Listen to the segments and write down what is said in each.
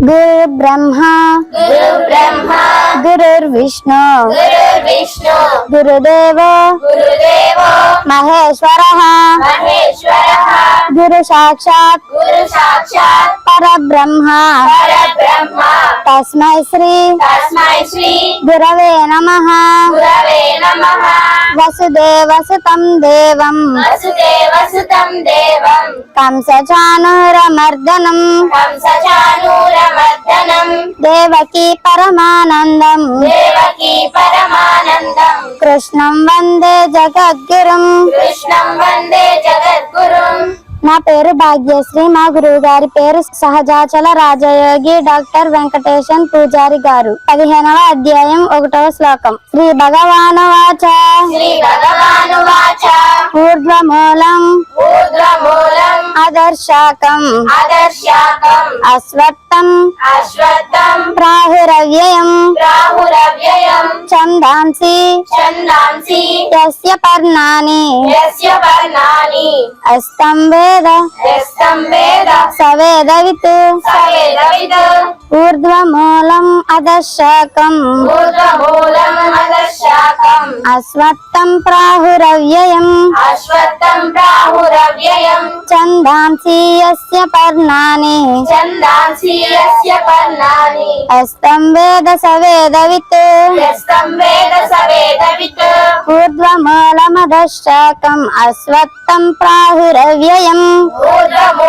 బ్రహ్మ గురు బ్రహ్మ గురుర్విష్ణు గురు విష్ణు గురుదేవో గురుదేవో మహేశ్వర మహేశ్వర గురు సాక్షాత్ గురు సాక్షాత్ పరబ్రహ్మ పరబ్రహ్మ తస్మై శ్రీ తస్మై శ్రీ గురవే నమ గురవే నమః వసుదేవసుతం దేవం దేవం కంసచానూరమర్దనం కంసచానూరమర్దనం దేవకీ పరమానందం. దేవకీ పరమానందం. కృష్ణం వందే జగద్గురుం. కృష్ణం వందే జగద్గురుం. పేరు భాగ్యశ్రీ. మా గురువు గారి పేరు సహజాచల రాజయోగి డాక్టర్ వెంకటేశన్ పూజారి గారు. పదిహేనవ అధ్యాయం ఒకటవ శ్లోకం. శ్రీ భగవాను వాచ. శ్రీ భగవాను వాచ. ఊర్ధ్వమూలం. అదర్శాకం. అశ్వత్థం. ప్రాహురవ్యయం. రాహురవ్యయం ఛందాంసి. ఛందాంసి. యస్య పర్ణాని. యస్య వర్ణాని అస్తం వేద. ఊర్ధ్వమూలం అదర్శాకం ఊర్ధ్వమూలం అదర్శాకం అశ్వత్థం ప్రాహురవ్యయం. అశ్వత్థం రాహురవ్యయం ఛందాంసి యస్య పర్ణాని. ఛందాంసి యస్య పర్ణాని. అస్తం వేద సవేదవిత్. యస్తం వేద సవేదవిత్. ఊర్ధ్వమూలమదశాకం అశ్వత్థం ప్రాహురవ్యయం. ఊర్ధ్వమూలమదశాకం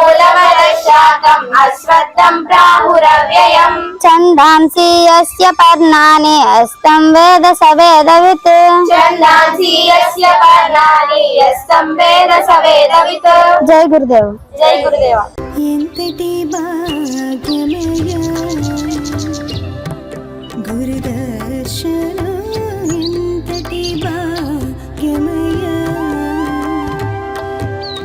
ఛందాంసి పర్ణాని అస్తం వేద స జై గురుదేవ. జై గురుదేవ. గురుదర్శన